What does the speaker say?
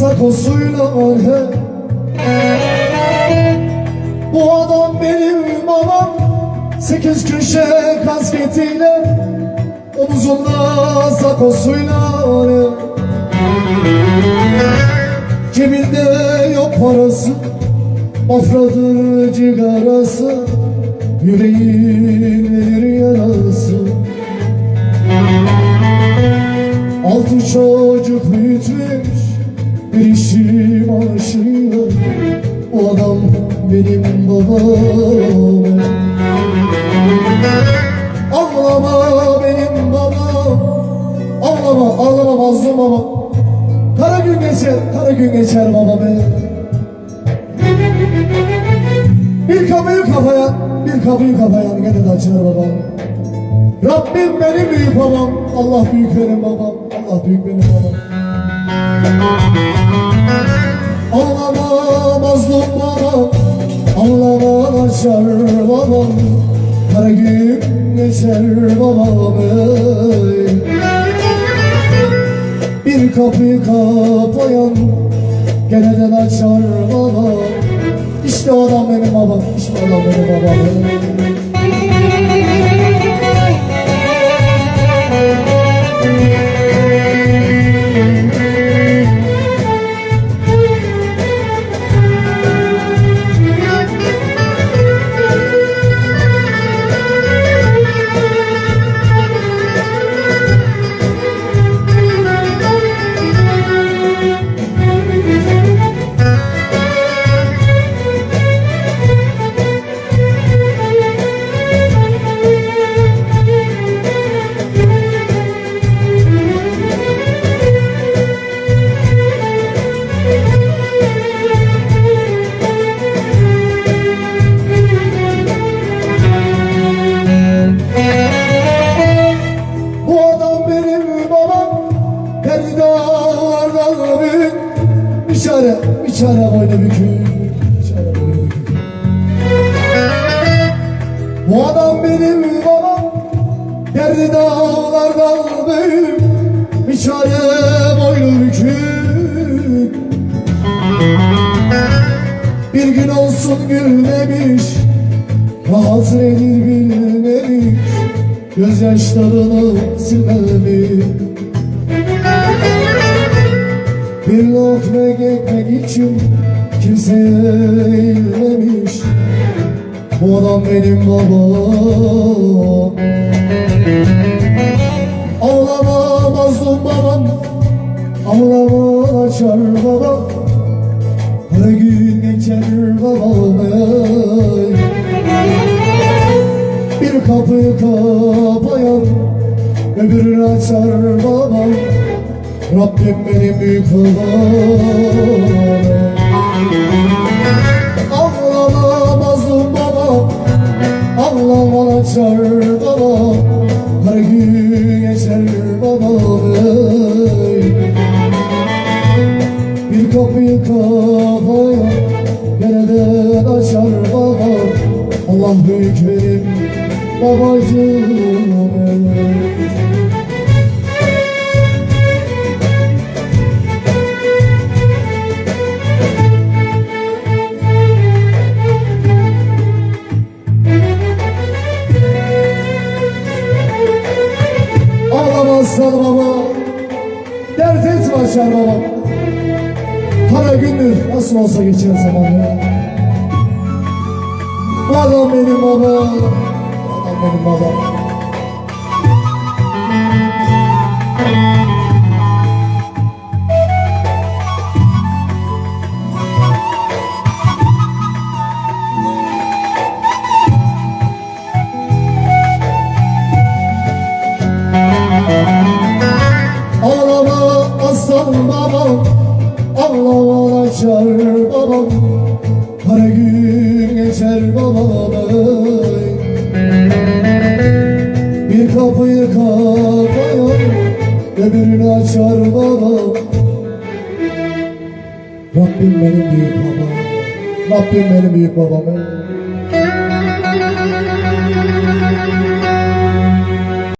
Sakosuyla he. Bu adam benim babam Sekiz köşe kasketiyle Omuzunda sakosuyla he. Cebinde yok parası Afradır cigarası Yüreğin erir yarası Altı çocuk büyütmüş Bir işim aşıyor O adam benim babam. Ağlama benim babam Ağlama ağlama mazlum baba Kara gün geçer kara gün geçer baba be. Bir kapıyı kafaya bir kapıyı kafaya gene de açar babam Rabbim benim büyük babam Allah büyük benim babam Allah büyük benim babam Ağlama mazlum babam Ağlama babam. Kara gün geçer babam. Bir kapıyı kapayan Geneden açar babam. İşte adam benim babam İşte adam benim babam Kendi dağlardan büyük Bir çare, bir çare boynu bükük Bu adam benim babam Kendi dağlardan büyük Bir çare boynu bükük Bir gün olsun gülmemiş Rahat nedir bilmemiş Gözyaşlarını silmemiş Bir lokma ekmek için Kimseye eğilmemiş Bu adam benim babam. Ağlama mazlum babam Ağlama açar babam. Her gün geçer babam ey. Bir kapıyı kapayan Öbürünü açar babam Rabbim benim büyük babam Ağlama mazlum babam Ağlama açar babam Her gün geçer babam ey. Bir kapıyı kapayan Yeniden açar babam Allah büyük benim babacığım Dert etme açar baba Kara gündür nasıl olsa geçer zaman ya Bu adam benim baba Bu adam benim baba Kara gün geçer babam ey. Bir kapıyı kapayan Öbürünü açar babam Rabbim benim büyük babam Rabbim benim büyük babam.